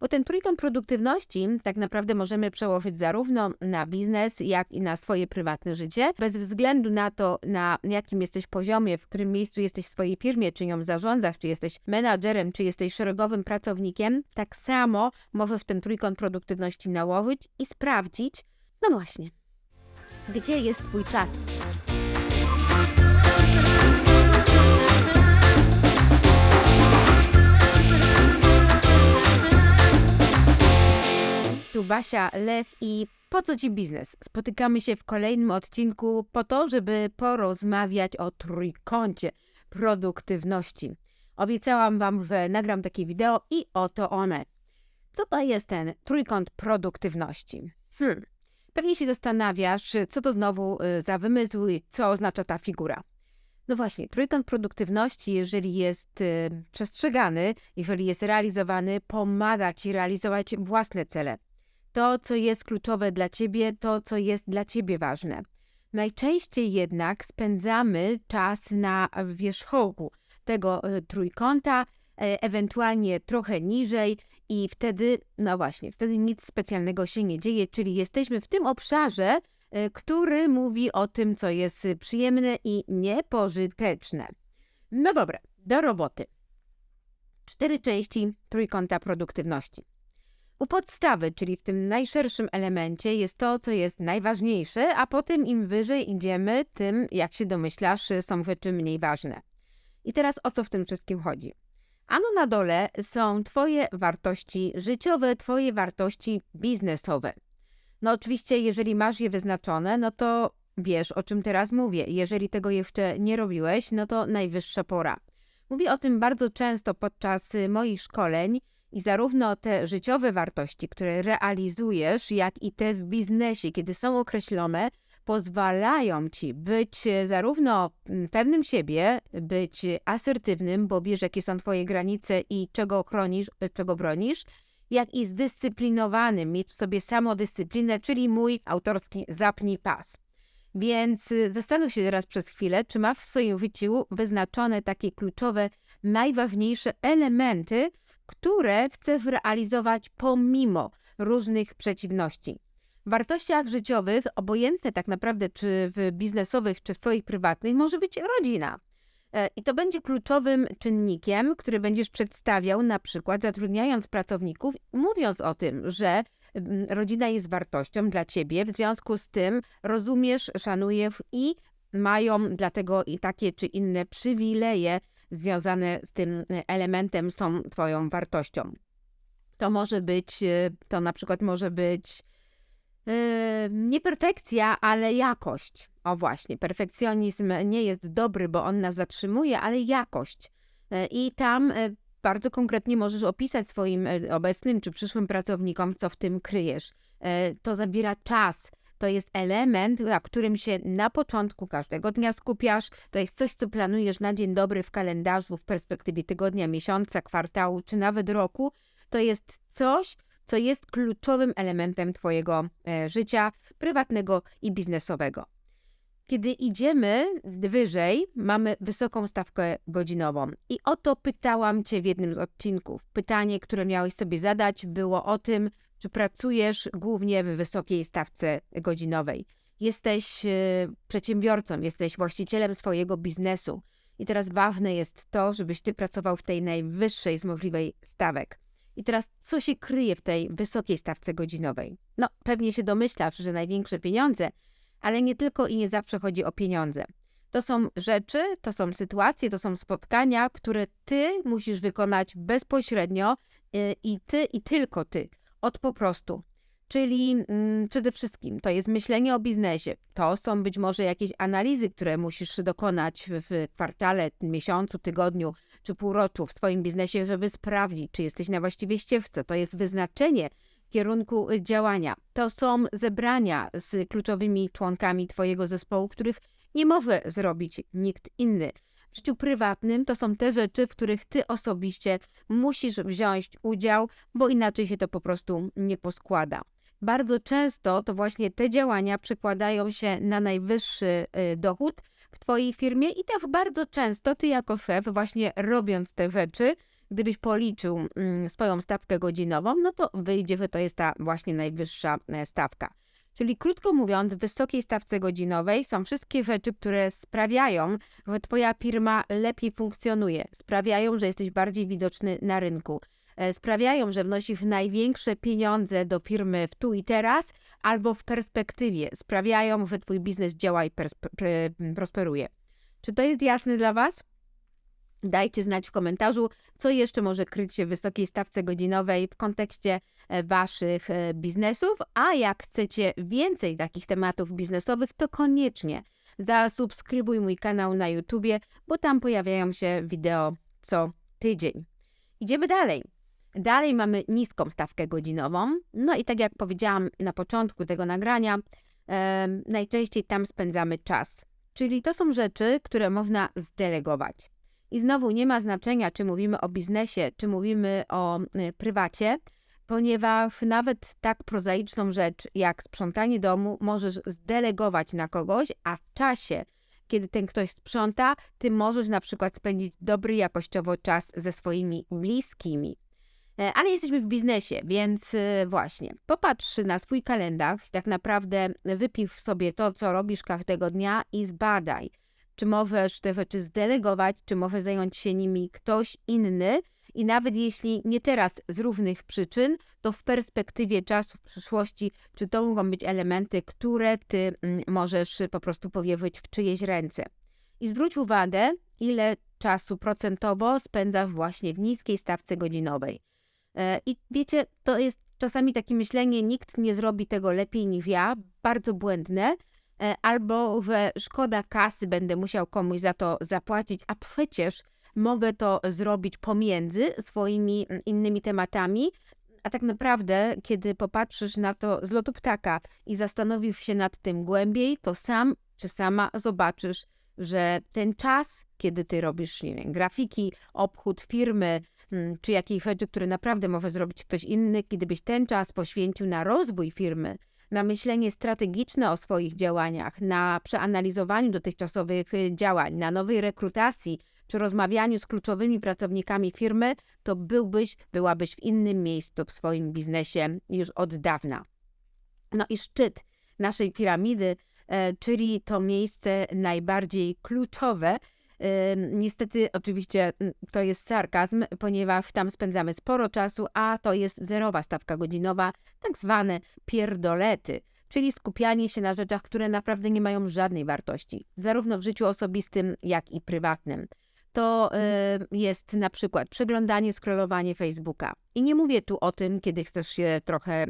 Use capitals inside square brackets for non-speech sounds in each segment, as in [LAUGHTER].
Bo ten trójkąt produktywności tak naprawdę możemy przełożyć zarówno na biznes, jak i na swoje prywatne życie. Bez względu na to, na jakim jesteś poziomie, w którym miejscu jesteś w swojej firmie, czy ją zarządzasz, czy jesteś menadżerem, czy jesteś szeregowym pracownikiem, tak samo możesz ten trójkąt produktywności nałożyć i sprawdzić, no właśnie, gdzie jest Twój czas. Tu Basia, Lew i po co Ci biznes? Spotykamy się w kolejnym odcinku po to, żeby porozmawiać o trójkącie produktywności. Obiecałam Wam, że nagram takie wideo i oto one. Co to jest ten trójkąt produktywności? Hmm. Pewnie się zastanawiasz, co to znowu y, za wymysł i co oznacza ta figura. No właśnie, trójkąt produktywności, jeżeli jest y, przestrzegany, jeżeli jest realizowany, pomaga Ci realizować własne cele. To, co jest kluczowe dla Ciebie, to, co jest dla Ciebie ważne. Najczęściej jednak spędzamy czas na wierzchołku tego y, trójkąta, e, ewentualnie trochę niżej i wtedy, no właśnie, wtedy nic specjalnego się nie dzieje, czyli jesteśmy w tym obszarze, e, który mówi o tym, co jest przyjemne i niepożyteczne. No dobra, do roboty. Cztery części trójkąta produktywności. U podstawy, czyli w tym najszerszym elemencie, jest to, co jest najważniejsze, a potem im wyżej idziemy, tym, jak się domyślasz, są rzeczy mniej ważne. I teraz o co w tym wszystkim chodzi? Ano na dole są Twoje wartości życiowe, Twoje wartości biznesowe. No oczywiście, jeżeli masz je wyznaczone, no to wiesz, o czym teraz mówię. Jeżeli tego jeszcze nie robiłeś, no to najwyższa pora. Mówię o tym bardzo często podczas moich szkoleń i zarówno te życiowe wartości, które realizujesz, jak i te w biznesie, kiedy są określone, pozwalają ci być e, zarówno mm, pewnym siebie, być asertywnym, bo wiesz, jakie są twoje granice i czego chronisz, e, czego bronisz, jak i zdyscyplinowanym, mieć w sobie samodyscyplinę, czyli mój autorski zapnij pas. Więc e, zastanów się teraz przez chwilę, czy masz w swoim życiu wyznaczone takie kluczowe, najważniejsze elementy, które chcesz realizować pomimo różnych przeciwności. W wartościach życiowych, obojętne tak naprawdę czy w biznesowych, czy w Twoich prywatnych, może być rodzina. E, I to będzie kluczowym czynnikiem, który będziesz przedstawiał, na przykład zatrudniając pracowników, mówiąc o tym, że mm, rodzina jest wartością dla ciebie, w związku z tym rozumiesz, szanujesz i mają dlatego i takie czy inne przywileje związane z tym elementem, są Twoją wartością. To może być, e, to na przykład może być nie perfekcja, ale jakość. O właśnie, perfekcjonizm nie jest dobry, bo on nas zatrzymuje, ale jakość. E, I tam e, bardzo konkretnie możesz opisać swoim e, obecnym czy przyszłym pracownikom, co w tym kryjesz. To zabiera czas. To jest element, na którym się na początku każdego dnia skupiasz. To jest coś, co planujesz na dzień dobry w kalendarzu, w perspektywie tygodnia, miesiąca, kwartału czy nawet roku. To jest coś, co jest kluczowym elementem Twojego e, życia prywatnego i biznesowego. Kiedy idziemy wyżej, mamy wysoką stawkę godzinową. I o to pytałam Cię w jednym z odcinków. Pytanie, które miałeś sobie zadać, było o tym, czy pracujesz głównie w wysokiej stawce godzinowej. Jesteś e, przedsiębiorcą, jesteś właścicielem swojego biznesu. I teraz ważne jest to, żebyś Ty pracował w tej najwyższej z możliwej stawek. I teraz, co się kryje w tej wysokiej stawce godzinowej? No, pewnie się domyślasz, że największe pieniądze, ale nie tylko i nie zawsze chodzi o pieniądze. To są rzeczy, to są sytuacje, to są spotkania, które ty musisz wykonać bezpośrednio y, i ty i tylko ty, od po prostu. Czyli mm, przede wszystkim to jest myślenie o biznesie. To są być może jakieś analizy, które musisz dokonać w, kwartale, miesiącu, tygodniu czy półroczu w swoim biznesie, żeby sprawdzić, czy jesteś na właściwej ścieżce. To jest wyznaczenie kierunku y, działania. To są zebrania z kluczowymi członkami Twojego zespołu, których nie może zrobić nikt inny. W życiu prywatnym to są te rzeczy, w których Ty osobiście musisz wziąć udział, bo inaczej się to po prostu nie poskłada. Bardzo często to właśnie te działania przekładają się na najwyższy y, dochód w Twojej firmie i też bardzo często Ty jako szef, właśnie robiąc te rzeczy, gdybyś policzył mm, swoją stawkę godzinową, no to wyjdzie, że to jest ta właśnie najwyższa e, stawka. Czyli krótko mówiąc, w wysokiej stawce godzinowej są wszystkie rzeczy, które sprawiają, że Twoja firma lepiej funkcjonuje, sprawiają, że jesteś bardziej widoczny na rynku, e, sprawiają, że wnosisz największe pieniądze do firmy w tu i teraz albo w perspektywie, sprawiają, że Twój biznes działa i prosperuje. Czy to jest jasne dla Was? Dajcie znać w komentarzu, co jeszcze może kryć się w wysokiej stawce godzinowej w kontekście e, Waszych e, biznesów. A jak chcecie więcej takich tematów biznesowych, to koniecznie zasubskrybuj mój kanał na YouTubie, bo tam pojawiają się wideo co tydzień. Idziemy dalej. Dalej mamy niską stawkę godzinową. No i tak jak powiedziałam na początku tego nagrania, najczęściej tam spędzamy czas. Czyli to są rzeczy, które można zdelegować. I znowu nie ma znaczenia, czy mówimy o biznesie, czy mówimy o y, prywacie, ponieważ nawet tak prozaiczną rzecz jak sprzątanie domu możesz zdelegować na kogoś, a w czasie, kiedy ten ktoś sprząta, ty możesz na przykład spędzić dobry jakościowo czas ze swoimi bliskimi. E, ale jesteśmy w biznesie, więc y, właśnie popatrz na swój kalendarz, tak naprawdę wypisz sobie to, co robisz każdego dnia i zbadaj czy możesz te rzeczy zdelegować, czy może zająć się nimi ktoś inny. I nawet jeśli nie teraz z różnych przyczyn, to w perspektywie czasu w przyszłości, czy to mogą być elementy, które ty mm, możesz po prostu powierzyć w czyjeś ręce. I zwróć uwagę, ile czasu procentowo spędzasz właśnie w niskiej stawce godzinowej. E, I wiecie, to jest czasami takie myślenie, nikt nie zrobi tego lepiej niż ja, bardzo błędne, albo że szkoda kasy, będę musiał komuś za to zapłacić, a przecież mogę to zrobić pomiędzy swoimi mm, innymi tematami. A tak naprawdę, kiedy popatrzysz na to z lotu ptaka i zastanowisz się nad tym głębiej, to sam czy sama zobaczysz, że ten czas, kiedy ty robisz, nie wiem, grafiki, obchód firmy, mm, czy jakieś rzeczy, które naprawdę może zrobić ktoś inny, kiedybyś ten czas poświęcił na rozwój firmy, na myślenie strategiczne o swoich działaniach, na przeanalizowaniu dotychczasowych y, działań, na nowej rekrutacji czy rozmawianiu z kluczowymi pracownikami firmy, to byłbyś, byłabyś w innym miejscu w swoim biznesie już od dawna. No i szczyt naszej piramidy, e, czyli to miejsce najbardziej kluczowe, Niestety, oczywiście mm, to jest sarkazm, ponieważ tam spędzamy sporo czasu, a to jest zerowa stawka godzinowa, tak zwane pierdolety, czyli skupianie się na rzeczach, które naprawdę nie mają żadnej wartości, zarówno w życiu osobistym, jak i prywatnym. To y, jest na przykład przeglądanie, scrollowanie Facebooka. I nie mówię tu o tym, kiedy chcesz się trochę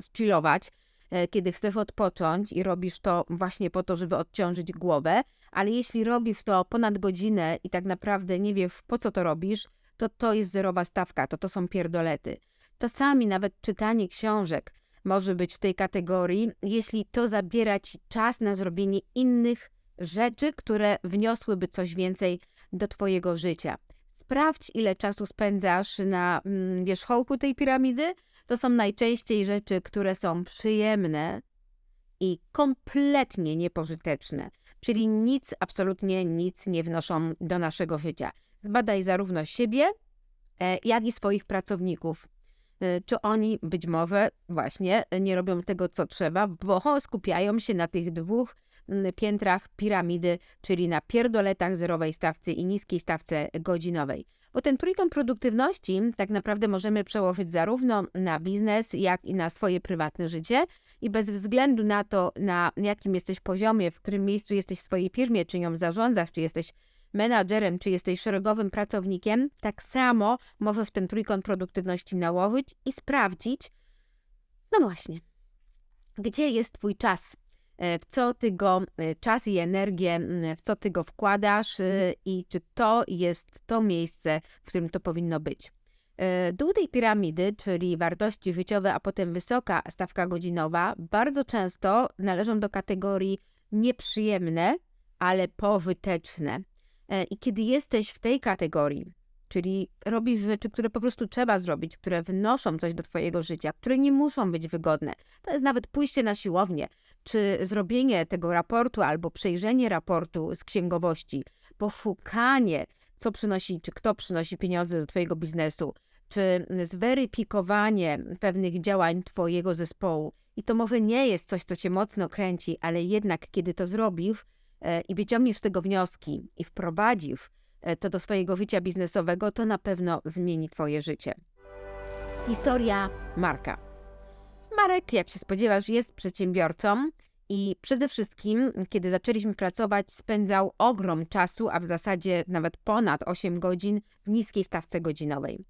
zchillować, E, kiedy chcesz odpocząć i robisz to właśnie po to, żeby odciążyć głowę, ale jeśli robisz to ponad godzinę i tak naprawdę nie wiesz, po co to robisz, to to jest zerowa stawka, to to są pierdolety. Czasami nawet czytanie książek może być w tej kategorii, jeśli to zabiera ci czas na zrobienie innych rzeczy, które wniosłyby coś więcej do twojego życia. Sprawdź, ile czasu spędzasz na mm, wierzchołku tej piramidy, to są najczęściej rzeczy, które są przyjemne i kompletnie niepożyteczne, czyli nic, absolutnie nic nie wnoszą do naszego życia. Zbadaj zarówno siebie, e, jak i swoich pracowników. E, czy oni być może właśnie nie robią tego, co trzeba, bo skupiają się na tych dwóch piętrach piramidy, czyli na pierdoletach zerowej stawce i niskiej stawce godzinowej. Bo ten trójkąt produktywności tak naprawdę możemy przełożyć zarówno na biznes, jak i na swoje prywatne życie i bez względu na to, na jakim jesteś poziomie, w którym miejscu jesteś w swojej firmie, czy ją zarządzasz, czy jesteś menadżerem, czy jesteś szeregowym pracownikiem, tak samo możesz ten trójkąt produktywności nałożyć i sprawdzić, no właśnie, gdzie jest Twój czas, w co ty go, e, czas i energię, w co ty go wkładasz e, mhm. i czy to jest to miejsce, w którym to powinno być. Dół tej piramidy, czyli wartości życiowe, a potem wysoka stawka godzinowa, bardzo często należą do kategorii nieprzyjemne, ale pożyteczne. I kiedy jesteś w tej kategorii, czyli robisz rzeczy, które po prostu trzeba zrobić, które wnoszą coś do Twojego życia, które nie muszą być wygodne. To jest nawet pójście na siłownię, czy zrobienie tego raportu albo przejrzenie raportu z księgowości, poszukanie co przynosi, czy kto przynosi pieniądze do Twojego biznesu, czy zweryfikowanie pewnych działań Twojego zespołu. I to może nie jest coś, co Cię mocno kręci, ale jednak kiedy to zrobisz e, i wyciągniesz z tego wnioski i wprowadzisz to do swojego życia biznesowego, to na pewno zmieni Twoje życie. Historia Marka. Marek, jak się spodziewasz, jest przedsiębiorcą i przede wszystkim, kiedy zaczęliśmy pracować, spędzał ogrom czasu, a w zasadzie nawet ponad 8 godzin w niskiej stawce godzinowej.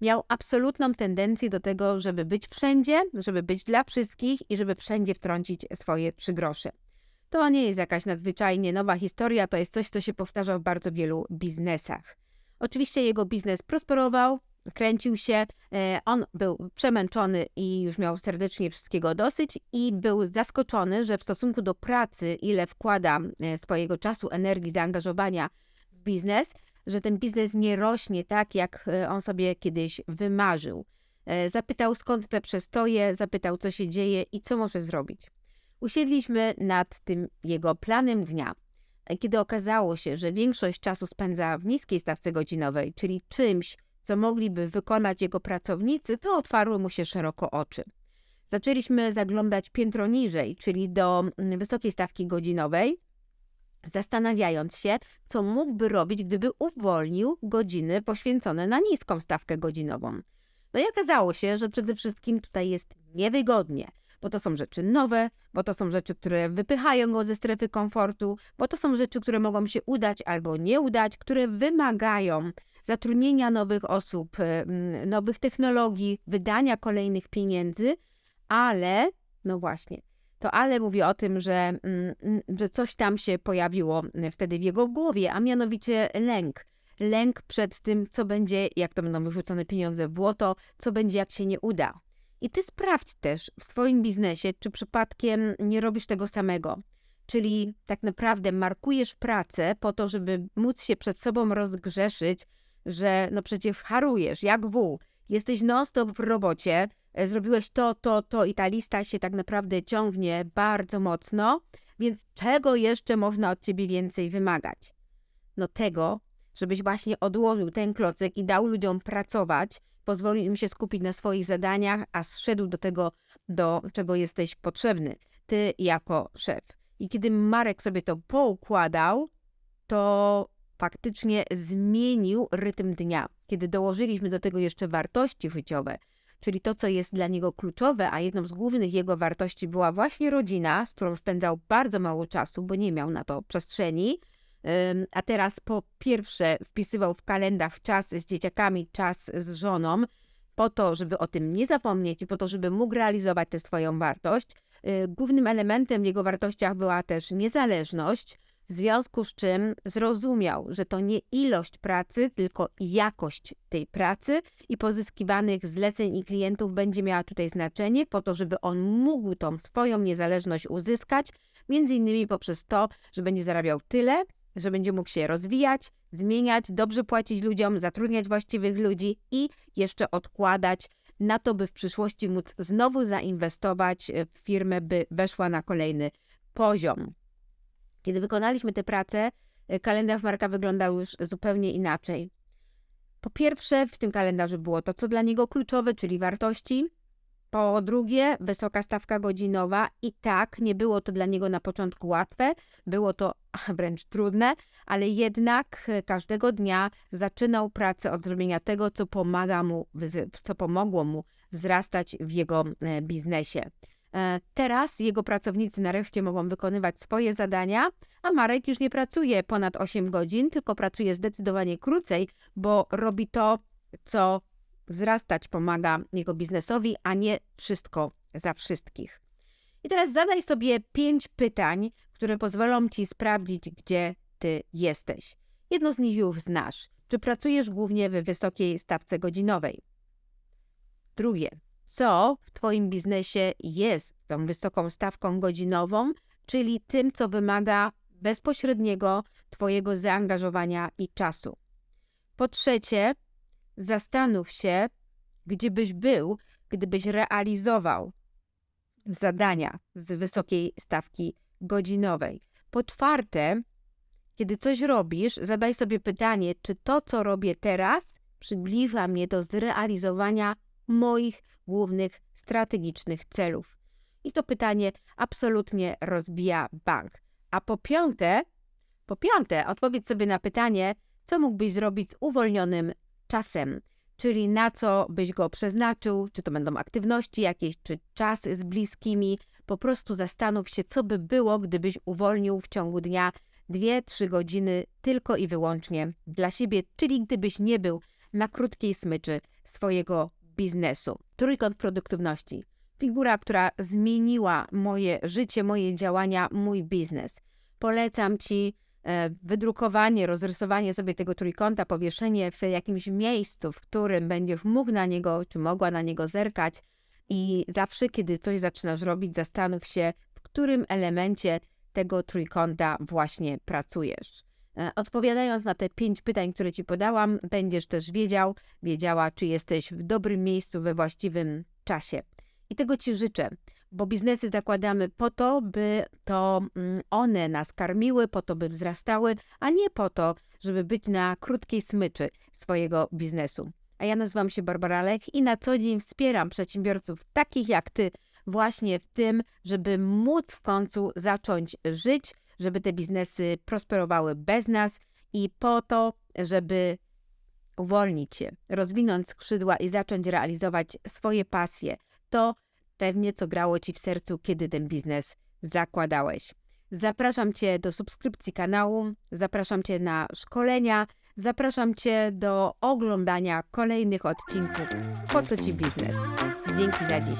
Miał absolutną tendencję do tego, żeby być wszędzie, żeby być dla wszystkich i żeby wszędzie wtrącić swoje trzy grosze. To nie jest jakaś nadzwyczajnie nowa historia, to jest coś, co się powtarza w bardzo wielu biznesach. Oczywiście jego biznes prosperował, kręcił się, e, on był przemęczony i już miał serdecznie wszystkiego dosyć i był zaskoczony, że w stosunku do pracy, ile wkłada e, swojego czasu, energii, zaangażowania w biznes, że ten biznes nie rośnie tak, jak e, on sobie kiedyś wymarzył. Zapytał skąd te przestoje, zapytał co się dzieje i co może zrobić. Usiedliśmy nad tym jego planem dnia. Kiedy okazało się, że większość czasu spędza w niskiej stawce godzinowej, czyli czymś, co mogliby wykonać jego pracownicy, to otwarły mu się szeroko oczy. Zaczęliśmy zaglądać piętro niżej, czyli do mm, wysokiej stawki godzinowej, zastanawiając się, co mógłby robić, gdyby uwolnił godziny poświęcone na niską stawkę godzinową. No i okazało się, że przede wszystkim tutaj jest niewygodnie, bo to są rzeczy nowe, bo to są rzeczy, które wypychają go ze strefy komfortu, bo to są rzeczy, które mogą się udać albo nie udać, które wymagają zatrudnienia nowych osób, nowych technologii, wydania kolejnych pieniędzy, ale, no właśnie, to ale mówi o tym, że, że coś tam się pojawiło y, wtedy w jego głowie, a mianowicie lęk. Lęk przed tym, co będzie, jak to będą wyrzucone pieniądze w błoto, co będzie, jak się nie uda. I ty sprawdź też w swoim biznesie, czy przypadkiem nie robisz tego samego. Czyli tak naprawdę markujesz pracę po to, żeby móc się przed sobą rozgrzeszyć, że no przecież harujesz, jak wół, jesteś non-stop w robocie, e, zrobiłeś to, to, to i ta lista się tak naprawdę ciągnie bardzo mocno, więc czego jeszcze można od ciebie więcej wymagać? No tego, żebyś właśnie odłożył ten klocek i dał ludziom pracować, pozwolił im się skupić na swoich zadaniach, a zszedł do tego, do czego jesteś potrzebny, ty jako szef. I kiedy Marek sobie to poukładał, to faktycznie zmienił rytm dnia. Kiedy dołożyliśmy do tego jeszcze wartości życiowe, czyli to, co jest dla niego kluczowe, a jedną z głównych jego wartości była właśnie rodzina, z którą spędzał bardzo mało czasu, bo nie miał na to przestrzeni. A teraz po pierwsze wpisywał w kalendarz czas z dzieciakami, czas z żoną, po to, żeby o tym nie zapomnieć i po to, żeby mógł realizować tę swoją wartość. Y, głównym elementem w jego wartościach była też niezależność, w związku z czym zrozumiał, że to nie ilość pracy, tylko jakość tej pracy i pozyskiwanych zleceń i klientów będzie miała tutaj znaczenie po to, żeby on mógł tą swoją niezależność uzyskać, między innymi poprzez to, że będzie zarabiał tyle, że będzie mógł się rozwijać, zmieniać, dobrze płacić ludziom, zatrudniać właściwych ludzi i jeszcze odkładać na to, by w przyszłości móc znowu zainwestować w firmę, by weszła na kolejny poziom. Kiedy wykonaliśmy tę pracę, y, kalendarz Marka wyglądał już zupełnie inaczej. Po pierwsze, w tym kalendarzu było to, co dla niego kluczowe, czyli wartości. Po drugie, wysoka stawka godzinowa i tak nie było to dla niego na początku łatwe, było to [LAUGHS] wręcz trudne, ale jednak y, każdego dnia zaczynał pracę od zrobienia tego, co pomaga mu, co pomogło mu wzrastać w jego e, biznesie. E, teraz jego pracownicy nareszcie mogą wykonywać swoje zadania, a Marek już nie pracuje ponad 8 godzin, tylko pracuje zdecydowanie krócej, bo robi to, co wzrastać pomaga jego biznesowi, a nie wszystko za wszystkich. I teraz zadaj sobie pięć pytań, które pozwolą ci sprawdzić, gdzie ty jesteś. Jedno z nich już znasz. Czy pracujesz głównie w wysokiej stawce godzinowej? Drugie, co w Twoim biznesie jest tą wysoką stawką godzinową, czyli tym, co wymaga bezpośredniego Twojego zaangażowania i czasu. Po trzecie, zastanów się, gdzie byś był, gdybyś realizował zadania z wysokiej stawki godzinowej. Po czwarte, Kiedy coś robisz, zadaj sobie pytanie, czy to, co robię teraz, przybliża mnie do zrealizowania moich głównych strategicznych celów. I to pytanie absolutnie rozbija bank. A po piąte, po piąte, odpowiedz sobie na pytanie, co mógłbyś zrobić z uwolnionym czasem, czyli na co byś go przeznaczył, czy to będą aktywności jakieś, czy czas z bliskimi. Po prostu zastanów się, co by było, gdybyś uwolnił w ciągu dnia 2-3 godziny tylko i wyłącznie dla siebie, czyli gdybyś nie był na krótkiej smyczy swojego biznesu. Trójkąt produktywności. Figura, która zmieniła moje życie, moje działania, mój biznes. Polecam Ci e, wydrukowanie, rozrysowanie sobie tego trójkąta, powieszenie w jakimś miejscu, w którym będziesz mógł na niego, czy mogła na niego zerkać i zawsze, kiedy coś zaczynasz robić, zastanów się, w którym elemencie tego trójkąta właśnie pracujesz. E, Odpowiadając na te pięć pytań, które Ci podałam, będziesz też wiedział, wiedziała, czy jesteś w dobrym miejscu we właściwym czasie. I tego Ci życzę, bo biznesy zakładamy po to, by to mm, one nas karmiły, po to, by wzrastały, a nie po to, żeby być na krótkiej smyczy swojego biznesu. A ja nazywam się Barbara Lech i na co dzień wspieram przedsiębiorców takich jak Ty właśnie w tym, żeby móc w końcu zacząć żyć, żeby te biznesy prosperowały bez nas i po to, żeby uwolnić się, rozwinąć skrzydła i zacząć realizować swoje pasje. To pewnie co grało Ci w sercu, kiedy ten biznes zakładałeś. Zapraszam Cię do subskrypcji kanału, zapraszam Cię na szkolenia, zapraszam Cię do oglądania kolejnych odcinków Po co Ci biznes. Dzięki za dziś.